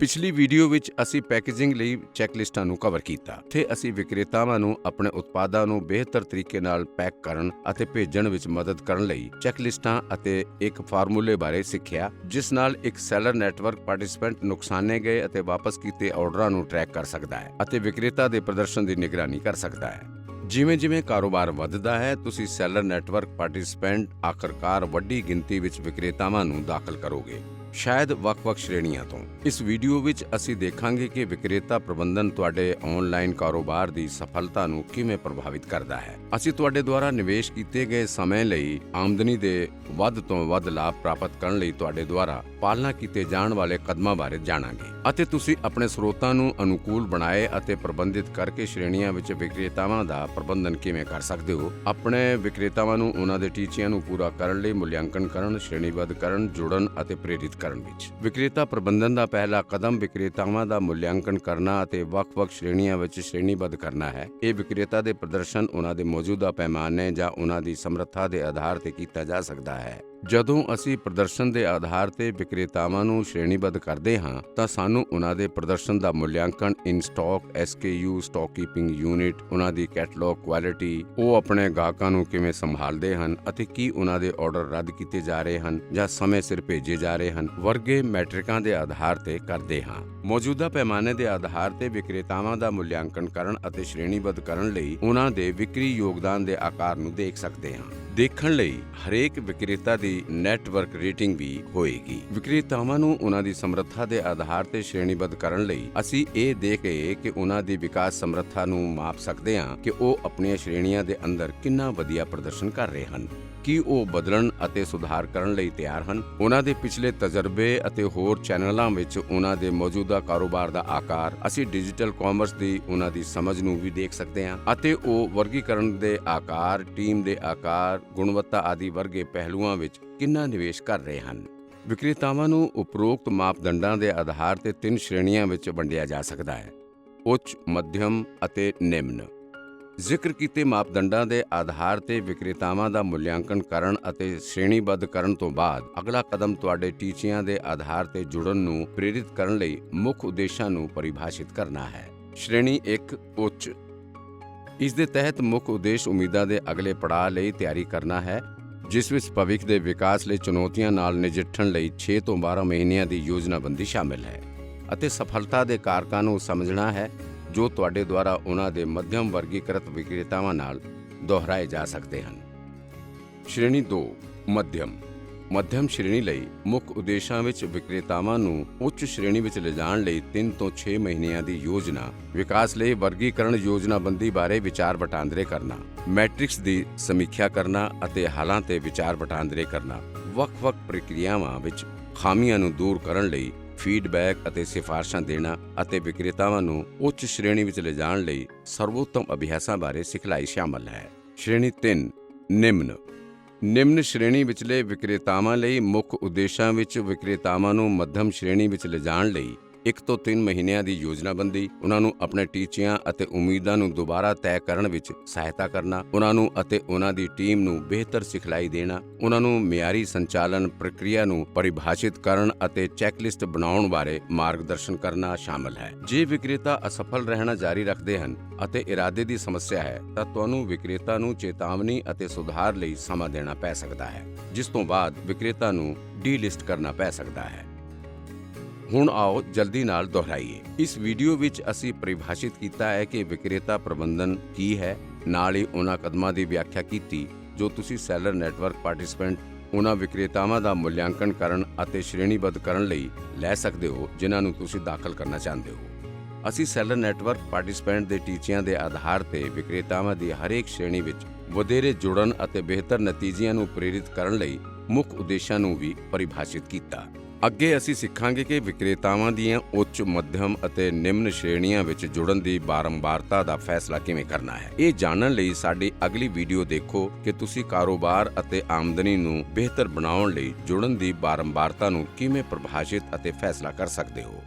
ਪਿਛਲੀ ਵੀਡੀਓ ਵਿੱਚ ਅਸੀਂ ਪੈਕੇਜਿੰਗ ਲਈ ਚੈੱਕਲਿਸਟਾਂ ਨੂੰ ਕਵਰ ਕੀਤਾ। ਇੱਥੇ ਅਸੀਂ ਵਿਕਰੇਤਾਵਾਂ ਨੂੰ ਆਪਣੇ ਉਤਪਾਦਾਂ ਨੂੰ ਬਿਹਤਰ ਤਰੀਕੇ ਨਾਲ ਪੈਕ ਕਰਨ ਅਤੇ ਭੇਜਣ ਵਿੱਚ ਮਦਦ ਕਰਨ ਲਈ ਚੈੱਕਲਿਸਟਾਂ ਅਤੇ ਇੱਕ ਫਾਰਮੂਲੇ ਬਾਰੇ ਸਿੱਖਿਆ, ਜਿਸ ਨਾਲ ਇੱਕ ਸੈਲਰ ਨੈਟਵਰਕ ਪਾਰਟਿਸਿਪੈਂਟ ਨੁਕਸਾਨੇ ਗਏ ਅਤੇ ਵਾਪਸ ਕੀਤੇ ਆਰਡਰਾਂ ਨੂੰ ਟਰੈਕ ਕਰ ਸਕਦਾ ਹੈ ਅਤੇ ਵਿਕਰੇਤਾ ਦੇ ਪ੍ਰਦਰਸ਼ਨ ਦੀ ਨਿਗਰਾਨੀ ਕਰ ਸਕਦਾ ਹੈ। ਜਿਵੇਂ-ਜਿਵੇਂ ਕਾਰੋਬਾਰ ਵੱਧਦਾ ਹੈ, ਤੁਸੀਂ ਸੈਲਰ ਨੈਟਵਰਕ ਪਾਰਟਿਸਿਪੈਂਟ ਆਖਰਕਾਰ ਵੱਡੀ ਗਿਣਤੀ ਵਿੱਚ ਵਿਕਰੇਤਾਵਾਂ ਨੂੰ ਦਾਖਲ ਕਰੋਗੇ ਸ਼ਾਇਦ ਵੱਖ-ਵੱਖ ਸ਼੍ਰੇਣੀਆਂ ਤੋਂ। ਇਸ ਵੀਡੀਓ ਵਿੱਚ ਅਸੀਂ ਦੇਖਾਂਗੇ ਕਿ ਵਿਕਰੇਤਾ ਪ੍ਰਬੰਧਨ ਤੁਹਾਡੇ ਆਨਲਾਈਨ ਕਾਰੋਬਾਰ ਦੀ ਸਫਲਤਾ ਨੂੰ ਕਿਵੇਂ ਪ੍ਰਭਾਵਿਤ ਕਰਦਾ ਹੈ। ਅਸੀਂ ਤੁਹਾਡੇ ਦੁਆਰਾ ਨਿਵੇਸ਼ ਕੀਤੇ ਗਏ ਸਮੇਂ ਲਈ ਆਮਦਨੀ ਦੇ ਵੱਧ ਤੋਂ ਵੱਧ ਲਾਭ ਪ੍ਰਾਪਤ ਕਰਨ ਲਈ ਤੁਹਾਡੇ ਦੁਆਰਾ ਪਾਲਣਾ ਕੀਤੇ ਜਾਣ ਵਾਲੇ ਕਦਮਾਂ ਬਾਰੇ ਜਾਣਾਂਗੇ ਅਤੇ ਤੁਸੀਂ ਆਪਣੇ ਸਰੋਤਾਂ ਨੂੰ ਅਨੁਕੂਲ ਬਣਾਏ ਅਤੇ ਪ੍ਰਬੰਧਿਤ ਕਰਕੇ ਸ਼੍ਰੇਣੀਆਂ ਵਿੱਚ ਵਿਕਰੇਤਾਵਾਂ ਦਾ ਪ੍ਰਬੰਧਨ ਕਿਵੇਂ ਕਰ ਸਕਦੇ ਹੋ। ਆਪਣੇ ਵਿਕਰੇਤਾਵਾਂ ਨੂੰ ਉਹਨਾਂ ਦੇ ਟੀਚਿਆਂ ਨੂੰ ਪੂਰਾ ਕਰਨ ਲਈ ਮੁਲਾਂਕਣ ਕਰਨ, ਸ਼੍ਰੇਣੀਬੱਧ ਕਰਨ, ਜੁੜਨ ਅਤੇ ਪ੍ਰੇਰਿਤ ਕਰਨ ਵਿੱਚ। ਵਿਕਰੇਤਾ ਪ੍ਰਬੰਧਨ ਦਾ ਪਹਿਲਾ ਕਦਮ ਵਿਕਰੇਤਾਵਾਂ ਦਾ ਮੁਲਾਂਕਣ ਕਰਨਾ ਅਤੇ ਵੱਖ-ਵੱਖ ਸ਼੍ਰੇਣੀਆਂ ਵਿੱਚ ਸ਼੍ਰੇਣੀਬੱਧ ਕਰਨਾ ਹੈ। ਇਹ ਵਿਕਰੇਤਾ ਦੇ ਪ੍ਰਦਰਸ਼ਨ, ਉਹਨਾਂ ਦੇ ਮੌਜੂਦਾ ਪੈਮਾਨੇ ਜਾਂ ਉਹਨਾਂ ਦੀ ਸਮਰੱਥਾ ਦੇ ਆਧਾਰ ਤੇ ਕੀਤਾ ਜਾ ਸਕਦਾ ਹੈ। ਜਦੋਂ ਅਸੀਂ ਪ੍ਰਦਰਸ਼ਨ ਦੇ ਆਧਾਰ ਤੇ ਵਿਕਰੇਤਾਵਾਂ ਨੂੰ ਸ਼੍ਰੇਣੀਬੱਧ ਕਰਦੇ ਹਾਂ, ਤਾਂ ਸਾਨੂੰ ਉਹਨਾਂ ਦੇ ਪ੍ਰਦਰਸ਼ਨ ਦਾ ਮੁਲਾਂਕਣ in stock SKU stock keeping unit ਉਹਨਾਂ ਦੀ ਕੈਟਲੌਗ ਕੁਆਲਿਟੀ ਉਹ ਆਪਣੇ ਗਾਹਕਾਂ ਨੂੰ ਕਿਵੇਂ ਸੰਭਾਲਦੇ ਹਨ ਅਤੇ ਕੀ ਉਹਨਾਂ ਦੇ ਆਰਡਰ ਰੱਦ ਕੀਤੇ ਜਾ ਰਹੇ ਹਨ ਜਾਂ ਸਮੇਂ ਸਿਰ ਭੇਜੇ ਜਾ ਰਹੇ ਹਨ, ਵਰਗੇ ਮੈਟ੍ਰਿਕਾਂ ਦੇ ਆਧਾਰ ਤੇ ਕਰਦੇ ਹਾਂ। ਮੌਜੂਦਾ ਪੈਮਾਨੇ ਦੇ ਆਧਾਰ ਤੇ ਵਿਕਰੇਤਾਵਾਂ ਦਾ ਮੁਲਾਂਕਣ ਕਰਨ ਅਤੇ ਸ਼੍ਰੇਣੀਬੱਧ ਕਰਨ ਲਈ ਉਹਨਾਂ ਦੇ ਵਿਕਰੀ ਯੋਗਦਾਨ ਦੇ ਆਕਾਰ ਨੂੰ ਦੇਖ ਸਕਦੇ ਹਾਂ। ਦੇਖਣ ਲਈ ਹਰੇਕ ਵਿਕਰੇਤਾ ਦੀ ਨੈਟਵਰਕ ਰੇਟਿੰਗ ਵੀ ਹੋਏਗੀ। ਵਿਕਰੇਤਾਵਾਂ ਨੂੰ ਉਹਨਾਂ ਦੀ ਸਮਰੱਥਾ ਦੇ ਆਧਾਰ ਤੇ ਸ਼੍ਰੇਣੀਬੱਧ ਕਰਨ ਲਈ ਅਸੀਂ ਇਹ ਦੇਖ ਕੇ ਕਿ ਉਹਨਾਂ ਦੀ ਵਿਕਾਸ ਸਮਰੱਥਾ ਨੂੰ ਮਾਪ ਸਕਦੇ ਹਾਂ ਕਿ ਉਹ ਆਪਣੀਆਂ ਸ਼੍ਰੇਣੀਆਂ ਦੇ ਅੰਦਰ ਕਿੰਨਾ ਵਧੀਆ ਪ੍ਰਦਰਸ਼ਨ ਕਰ ਰਹੇ ਹਨ। ਕੀ ਉਹ ਬਦਲਣ ਅਤੇ ਸੁਧਾਰ ਕਰਨ ਲਈ ਤਿਆਰ ਹਨ? ਉਹਨਾਂ ਦੇ ਪਿਛਲੇ ਤਜਰਬੇ ਅਤੇ ਹੋਰ ਚੈਨਲਾਂ ਵਿੱਚ ਉਹਨਾਂ ਦੇ ਮੌਜੂਦਾ ਕਾਰੋਬਾਰ ਦਾ ਆਕਾਰ, ਅਸੀਂ ਡਿਜੀਟਲ ਕਾਮਰਸ ਦੀ ਉਹਨਾਂ ਦੀ ਸਮਝ ਨੂੰ ਵੀ ਦੇਖ ਸਕਦੇ ਹਾਂ ਅਤੇ ਉਹ ਵਰਗੀਕਰਨ ਦੇ ਆਕਾਰ, ਟੀਮ ਦੇ ਆਕਾਰ ਗੁਣਵੱਤਾ ਆਦਿ ਵਰਗੇ ਪਹਿਲੂਆਂ ਵਿੱਚ ਕਿੰਨਾ ਨਿਵੇਸ਼ ਕਰ ਰਹੇ ਹਨ? ਵਿਕਰੇਤਾਵਾਂ ਨੂੰ ਉਪਰੋਕਤ ਮਾਪਦੰਡਾਂ ਦੇ ਆਧਾਰ ਤੇ ਤਿੰਨ ਸ਼੍ਰੇਣੀਆਂ ਵਿੱਚ ਵੰਡਿਆ ਜਾ ਸਕਦਾ ਹੈ। ਉੱਚ ਮੱਧਮ ਅਤੇ ਨਿਮਨ। ਜ਼ਿਕਰ ਕੀਤੇ ਮਾਪਦੰਡਾਂ ਦੇ ਆਧਾਰ ਤੇ ਵਿਕਰੇਤਾਵਾਂ ਦਾ ਮੁਲਾਂਕਣ ਕਰਨ ਅਤੇ ਸ਼੍ਰੇਣੀਬੱਧ ਕਰਨ ਤੋਂ ਬਾਅਦ ਅਗਲਾ ਕਦਮ ਤੁਹਾਡੇ ਟੀਚਿਆਂ ਦੇ ਆਧਾਰ ਤੇ ਜੁੜਨ ਨੂੰ ਪ੍ਰੇਰਿਤ ਕਰਨ ਲਈ ਮੁੱਖ ਉਦੇਸ਼ਾਂ ਨੂੰ ਪਰਿਭਾਸ਼ਿਤ ਕਰਨਾ ਹੈ। ਸ਼੍ਰੇਣੀ 1 ਉੱਚ ਇਸ ਦੇ ਤਹਿਤ ਮੁੱਖ ਉਦੇਸ਼ ਉਮੀਦਾਂ ਦੇ ਅਗਲੇ ਪੜਾਅ ਲਈ ਤਿਆਰੀ ਕਰਨਾ ਹੈ, ਜਿਸ ਵਿੱਚ ਭਵਿੱਖ ਦੇ ਵਿਕਾਸ ਲਈ ਚੁਣੌਤੀਆਂ ਨਾਲ ਨਜਿੱਠਣ ਲਈ 6 ਤੋਂ 12 ਮਹੀਨਿਆਂ ਦੀ ਯੋਜਨਾਬੰਦੀ ਸ਼ਾਮਿਲ ਹੈ ਅਤੇ ਸਫਲਤਾ ਦੇ ਕਾਰਕਾਂ ਨੂੰ ਸਮਝਣਾ ਹੈ, ਜੋ ਤੁਹਾਡੇ ਦੁਆਰਾ ਉਹਨਾਂ ਦੇ ਮੱਧਮ ਵਰਗੀਕ੍ਰਿਤ ਵਿਕਰੇਤਾਵਾਂ ਨਾਲ ਦੁਹਰਾਏ ਜਾ ਸਕਦੇ ਹਨ। ਸ਼੍ਰੇਣੀ 2 ਮੱਧਮ ਮੱਧਮ ਸ਼੍ਰੇਣੀ ਲਈ ਮੁੱਖ ਉਦੇਸ਼ਾਂ ਵਿੱਚ ਵਿਕਰੇਤਾਵਾਂ ਨੂੰ ਉੱਚ ਸ਼੍ਰੇਣੀ ਵਿੱਚ ਲਿਜਾਣ ਲਈ 3 ਤੋਂ 6 ਮਹੀਨਿਆਂ ਦੀ ਯੋਜਨਾ, ਵਿਕਾਸ ਲਈ ਵਰਗੀਕਰਨ ਯੋਜਨਾਬੰਦੀ ਬਾਰੇ ਵਿਚਾਰ ਵਟਾਂਦਰੇ ਕਰਨਾ, ਮੈਟ੍ਰਿਕਸ ਦੀ ਸਮੀਖਿਆ ਕਰਨਾ ਅਤੇ ਹਾਲਾਂ ਤੇ ਵਿਚਾਰ ਵਟਾਂਦਰੇ ਕਰਨਾ। ਵੱਖ-ਵੱਖ ਪ੍ਰਕਿਰਿਆਵਾਂ ਵਿੱਚ ਖਾਮੀਆਂ ਨੂੰ ਦੂਰ ਕਰਨ ਲਈ ਫੀਡਬੈਕ ਅਤੇ ਸਿਫਾਰਸ਼ਾਂ ਦੇਣਾ ਅਤੇ ਵਿਕਰੇਤਾਵਾਂ ਨੂੰ ਉੱਚ ਸ਼੍ਰੇਣੀ ਵਿੱਚ ਲਿਜਾਣ ਲਈ ਸਰਵੋਤਮ ਅਭਿਆਸਾਂ ਬਾਰੇ ਸਿਖਲਾਈ ਸ਼ਾਮਲ ਹੈ। ਸ਼੍ਰੇਣੀ 3 ਨਿਮਨ। ਨਿਮਨ ਸ਼੍ਰੇਣੀ ਵਿਚਲੇ ਵਿਕਰੇਤਾਵਾਂ ਲਈ ਮੁੱਖ ਉਦੇਸ਼ਾਂ ਵਿੱਚ ਵਿਕਰੇਤਾਵਾਂ ਨੂੰ ਮੱਧਮ ਸ਼੍ਰੇਣੀ ਵਿੱਚ ਲਿਜਾਣ ਲਈ 1 ਤੋਂ 3 ਮਹੀਨਿਆਂ ਦੀ ਯੋਜਨਾਬੰਦੀ ਉਹਨਾਂ ਨੂੰ ਆਪਣੇ ਟੀਚਿਆਂ ਅਤੇ ਉਮੀਦਾਂ ਨੂੰ ਦੁਬਾਰਾ ਤੈਅ ਕਰਨ ਵਿੱਚ ਸਹਾਇਤਾ ਕਰਨਾ, ਉਹਨਾਂ ਨੂੰ ਅਤੇ ਉਹਨਾਂ ਦੀ ਟੀਮ ਨੂੰ ਬਿਹਤਰ ਸਿਖਲਾਈ ਦੇਣਾ, ਉਹਨਾਂ ਨੂੰ ਮਿਆਰੀ ਸੰਚਾਲਨ ਪ੍ਰਕਿਰਿਆ ਨੂੰ ਪਰਿਭਾਸ਼ਿਤ ਕਰਨ ਅਤੇ ਚੈੱਕਲਿਸਟ ਬਣਾਉਣ ਬਾਰੇ ਮਾਰਗਦਰਸ਼ਨ ਕਰਨਾ ਸ਼ਾਮਲ ਹੈ। ਜੇ ਵਿਕਰੇਤਾ ਅਸਫਲ ਰਹਿਣਾ ਜਾਰੀ ਰੱਖਦੇ ਹਨ ਅਤੇ ਇਰਾਦੇ ਦੀ ਸਮੱਸਿਆ ਹੈ, ਤਾਂ ਤੁਹਾਨੂੰ ਵਿਕਰੇਤਾ ਨੂੰ ਚੇਤਾਵਨੀ ਅਤੇ ਸੁਧਾਰ ਲਈ ਸਮਾਂ ਦੇਣਾ ਪੈ ਸਕਦਾ ਹੈ, ਜਿਸ ਤੋਂ ਬਾਅਦ ਵਿਕਰੇਤਾ ਨੂੰ ਡੀਲਿਸਟ ਕਰਨਾ ਪੈ ਸਕਦਾ ਹੈ। ਹੁਣ ਆਓ ਜਲਦੀ ਨਾਲ ਦੁਹਰਾਈਏ। ਇਸ ਵੀਡੀਓ ਵਿੱਚ ਅਸੀਂ ਪਰਿਭਾਸ਼ਿਤ ਕੀਤਾ ਹੈ ਕਿ ਵਿਕਰੇਤਾ ਪ੍ਰਬੰਧਨ ਕੀ ਹੈ। ਨਾਲ ਹੀ ਉਹਨਾਂ ਕਦਮਾਂ ਦੀ ਵਿਆਖਿਆ ਕੀਤੀ, ਜੋ ਤੁਸੀਂ ਸੈਲਰ ਨੈਟਵਰਕ ਪਾਰਟਿਸਿਪੈਂਟ, ਉਹਨਾਂ ਵਿਕਰੇਤਾਵਾਂ ਦਾ ਮੁਲਾਂਕਣ ਕਰਨ ਅਤੇ ਸ਼੍ਰੇਣੀਬੱਧ ਕਰਨ ਲਈ ਲੈ ਸਕਦੇ ਹੋ, ਜਿਨ੍ਹਾਂ ਨੂੰ ਤੁਸੀਂ ਦਾਖਲ ਕਰਨਾ ਚਾਹੁੰਦੇ ਹੋ। ਅਸੀਂ ਸੈਲਰ ਨੈਟਵਰਕ ਪਾਰਟਿਸਿਪੈਂਟ ਦੇ ਟੀਚਿਆਂ ਦੇ ਆਧਾਰ ਤੇ ਵਿਕਰੇਤਾਵਾਂ ਦੀ ਹਰੇਕ ਸ਼੍ਰੇਣੀ ਵਿੱਚ ਵਧੇਰੇ ਜੁੜਨ ਅਤੇ ਬਿਹਤਰ ਨਤੀਜਿਆਂ ਨੂੰ ਪ੍ਰੇਰਿਤ ਕਰਨ ਲਈ ਮੁੱਖ ਉਦੇਸ਼ਾਂ ਨੂੰ ਵੀ ਪਰਿਭਾਸ਼ਿਤ ਕੀਤਾ। ਅੱਗੇ ਅਸੀਂ ਸਿੱਖਾਂਗੇ ਕਿ ਵਿਕਰੇਤਾਵਾਂ ਦੀਆਂ ਉੱਚ ਮੱਧਮ ਅਤੇ ਨਿਮਨ ਸ਼੍ਰੇਣੀਆਂ ਵਿੱਚ ਜੁੜਨ ਦੀ ਬਾਰੰਬਾਰਤਾ ਦਾ ਫੈਸਲਾ ਕਿਵੇਂ ਕਰਨਾ ਹੈ? ਇਹ ਜਾਣਨ ਲਈ ਸਾਡੀ ਅਗਲੀ ਵੀਡੀਓ ਦੇਖੋ ਕਿ ਤੁਸੀਂ ਕਾਰੋਬਾਰ ਅਤੇ ਆਮਦਨੀ ਨੂੰ ਬਿਹਤਰ ਬਣਾਉਣ ਲਈ ਜੁੜਨ ਦੀ ਬਾਰੰਬਾਰਤਾ ਨੂੰ ਕਿਵੇਂ ਪਰਿਭਾਸ਼ਿਤ ਅਤੇ ਫੈਸਲਾ ਕਰ ਸਕਦੇ ਹੋ।